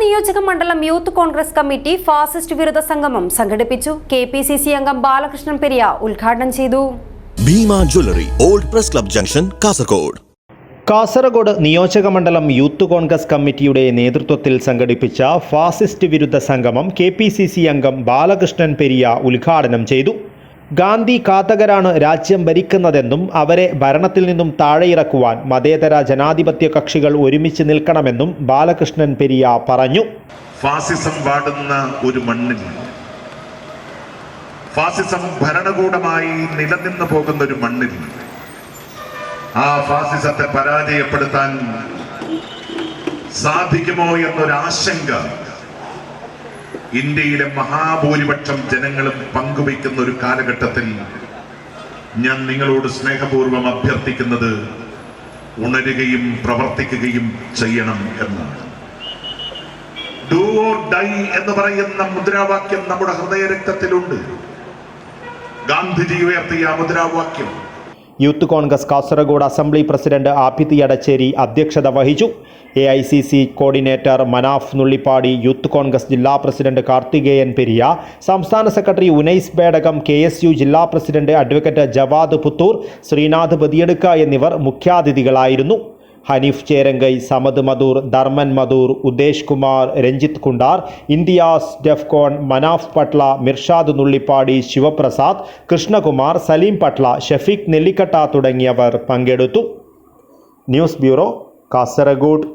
നിയോജക മണ്ഡലം youth Congress committee fascist വിരുദ്ധ സംഗമം സംഘടിപ്പിച്ചു. കെ പി സി സി അംഗം ബാലകൃഷ്ണൻ പെരിയ ഉദ്ഘാടനം ചെയ്തു. Bhima jewellery old press club junction Kasaragod. Kasaragod നിയോജകമണ്ഡലം യൂത്ത് കോൺഗ്രസ് കമ്മിറ്റിയുടെ നേതൃത്വത്തിൽ സംഘടിപ്പിച്ച ഫാസിസ്റ്റ് വിരുദ്ധ സംഗമം കെ പി സി സി അംഗം ബാലകൃഷ്ണൻ പെരിയ ഉദ്ഘാടനം ചെയ്തു. ഗാന്ധി ഘാതകരാണ് രാജ്യം ഭരിക്കുന്നതെന്നും അവരെ ഭരണത്തിൽ നിന്നും താഴെയിറക്കുവാൻ മതേതര ജനാധിപത്യ കക്ഷികൾ ഒരുമിച്ച് നിൽക്കണമെന്നും ബാലകൃഷ്ണൻ പെരിയ പറഞ്ഞു. ഫാസിസം വാടുന്ന ഒരു മണ്ണിൽ ഫാസിസം ഭരണകൂടമായി നിലനിന്നു പോകുന്ന ഒരു മണ്ണിൽ ആ ഫാസിസത്തെ പരാജയപ്പെടുത്താൻ സാധിക്കുമോ എന്നൊരാശങ്ക ഇന്ത്യയിലെ മഹാഭൂരിപക്ഷം ജനങ്ങളും പങ്കുവയ്ക്കുന്ന ഒരു കാലഘട്ടത്തിൽ ഞാൻ നിങ്ങളോട് സ്നേഹപൂർവം അഭ്യർത്ഥിക്കുന്നത് ഉണരുകയും പ്രവർത്തിക്കുകയും ചെയ്യണം എന്നാണ്. ഡു ഓർ ഡൈ എന്ന് പറയുന്ന മുദ്രാവാക്യം നമ്മുടെ ഹൃദയരക്തത്തിലുണ്ട്. ഗാന്ധിജി ഉയർത്തിയ മുദ്രാവാക്യം youth Congress Kasaragod assembly president Abhithi Adacheri അധ്യക്ഷത വഹിച്ചു. A I C C coordinator Manaf Nullippadi Youth Congress ജില്ലാ പ്രസിഡന്റ് കാർത്തികേയൻ പെരിയ സംസ്ഥാന secretary Unais Bedakam K S U ജില്ലാ president advocate Javad Puthur Srinath Badiyadka എന്നിവർ മുഖ്യാതിഥികളായിരുന്നു. ഹനീഫ് ചേരങ്കൈ സമദ് മധൂർ ധർമ്മൻ മധൂർ ഉദേഷ് കുമാർ രഞ്ജിത്ത് കുണ്ടാർ ഇന്ത്യാസ് ഡെഫ്കോൺ മനാഫ് പട്ല മിർഷാദ് നുള്ളിപ്പാടി ശിവപ്രസാദ് കൃഷ്ണകുമാർ സലീം പട്ല ഷഫീഖ് നെല്ലിക്കട്ട തുടങ്ങിയവർ പങ്കെടുത്തു. News bureau Kasaragod.